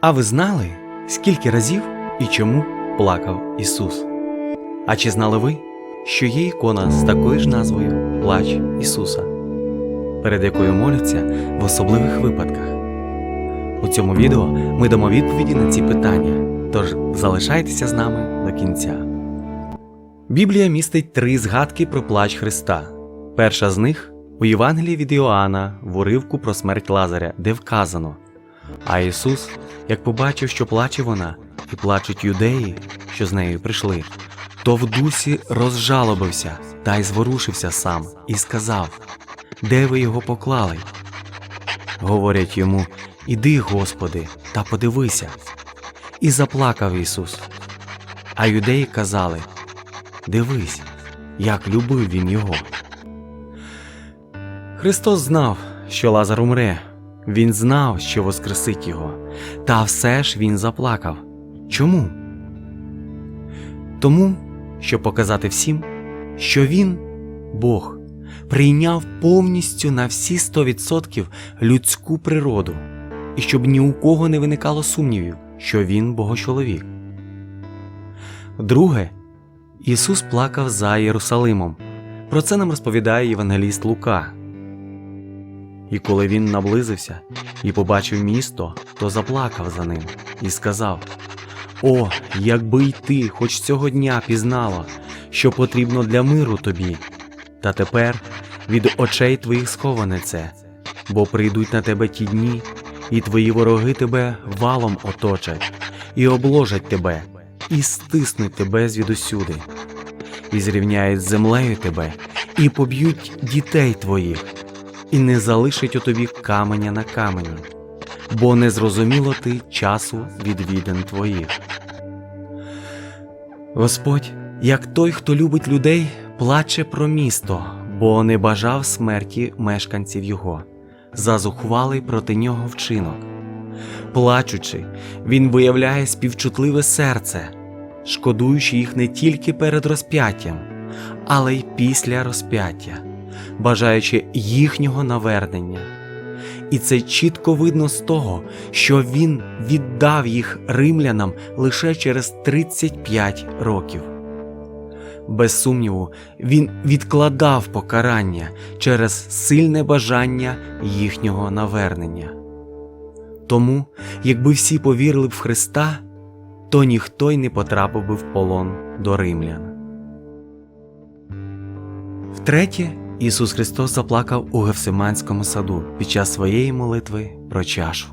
А ви знали, скільки разів і чому плакав Ісус? А чи знали ви, що є ікона з такою ж назвою Плач Ісуса, перед якою моляться в особливих випадках? У цьому відео ми дамо відповіді на ці питання, тож залишайтеся з нами до кінця. Біблія містить три згадки про плач Христа. Перша з них у Євангелії від Іоанна в уривку про смерть Лазаря, де вказано. А Ісус, як побачив, що плаче вона, і плачуть юдеї, що з нею прийшли, то в дусі розжалобився та й зворушився сам і сказав: Де ви його поклали? Говорять йому: Іди, Господи, та подивися. І заплакав Ісус. А юдеї казали: Дивись, як любив він його. Христос знав, що Лазар умре. Він знав, що воскресить його, та все ж він заплакав. Чому? Тому, щоб показати всім, що він, Бог, прийняв повністю на всі 100% людську природу, і щоб ні у кого не виникало сумнівів, що він богочоловік. Друге, Ісус плакав за Єрусалимом. Про це нам розповідає Євангеліст Лука. І коли він наблизився і побачив місто, то заплакав за ним і сказав: О, якби й ти хоч цього дня пізнала, що потрібно для миру тобі, та тепер від очей твоїх сховане це, бо прийдуть на тебе ті дні, і твої вороги тебе валом оточать, і обложать тебе, і стиснуть тебе звідусюди, і зрівняють з землею тебе, і поб'ють дітей твоїх і не залишить у тобі каменя на камені, бо не зрозуміло ти часу відвідин твоїх. Господь, як той, хто любить людей, плаче про місто, бо не бажав смерті мешканців його, за зухвалий проти нього вчинок. Плачучи, він виявляє співчутливе серце, шкодуючи їх не тільки перед розп'яттям, але й після розп'яття бажаючи їхнього навернення. І це чітко видно з того, що він віддав їх римлянам лише через 35 років. Без сумніву, він відкладав покарання через сильне бажання їхнього навернення. Тому, якби всі повірили в Христа, то ніхто й не потрапив би в полон до римлян. Втретє, Ісус Христос заплакав у Гефсиманському саду під час своєї молитви про чашу.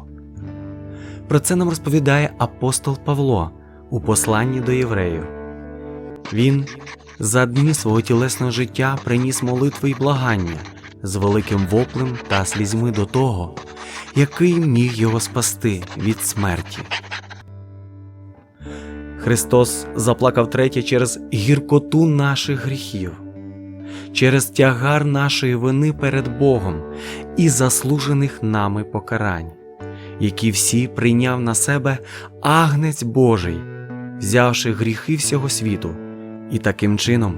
Про це нам розповідає апостол Павло у посланні до євреїв. Він за дні свого тілесного життя приніс молитви й благання з великим воплем та слізьми до того, який міг його спасти від смерті. Христос заплакав третє через гіркоту наших гріхів через тягар нашої вини перед Богом і заслужених нами покарань, які всі прийняв на себе агнець Божий, взявши гріхи всього світу, і таким чином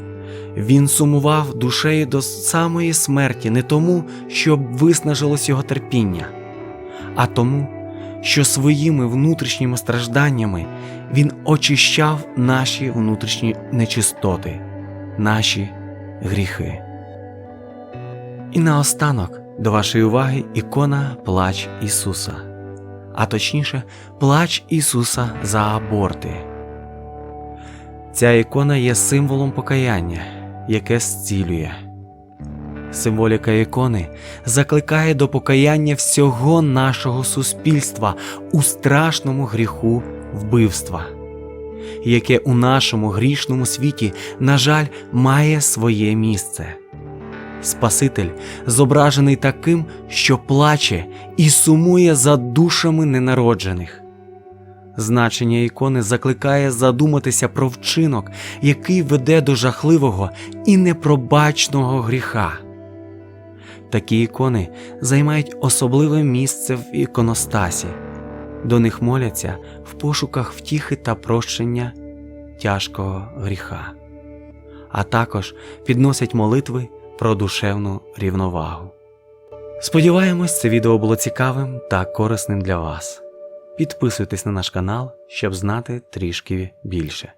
він сумував душею до самої смерті не тому, щоб виснажилось його терпіння, а тому, що своїми внутрішніми стражданнями він очищав наші внутрішні нечистоти, наші гріхи. І наостанок до вашої уваги ікона Плач Ісуса, а точніше, плач Ісуса за аборти. Ця ікона є символом покаяння, яке зцілює. Символіка ікони закликає до покаяння всього нашого суспільства у страшному гріху вбивства яке у нашому грішному світі, на жаль, має своє місце. Спаситель зображений таким, що плаче і сумує за душами ненароджених. Значення ікони закликає задуматися про вчинок, який веде до жахливого і непробачного гріха. Такі ікони займають особливе місце в іконостасі до них моляться в пошуках втіхи та прощення тяжкого гріха, а також підносять молитви про душевну рівновагу. Сподіваємось, це відео було цікавим та корисним для вас. Підписуйтесь на наш канал, щоб знати трішки більше.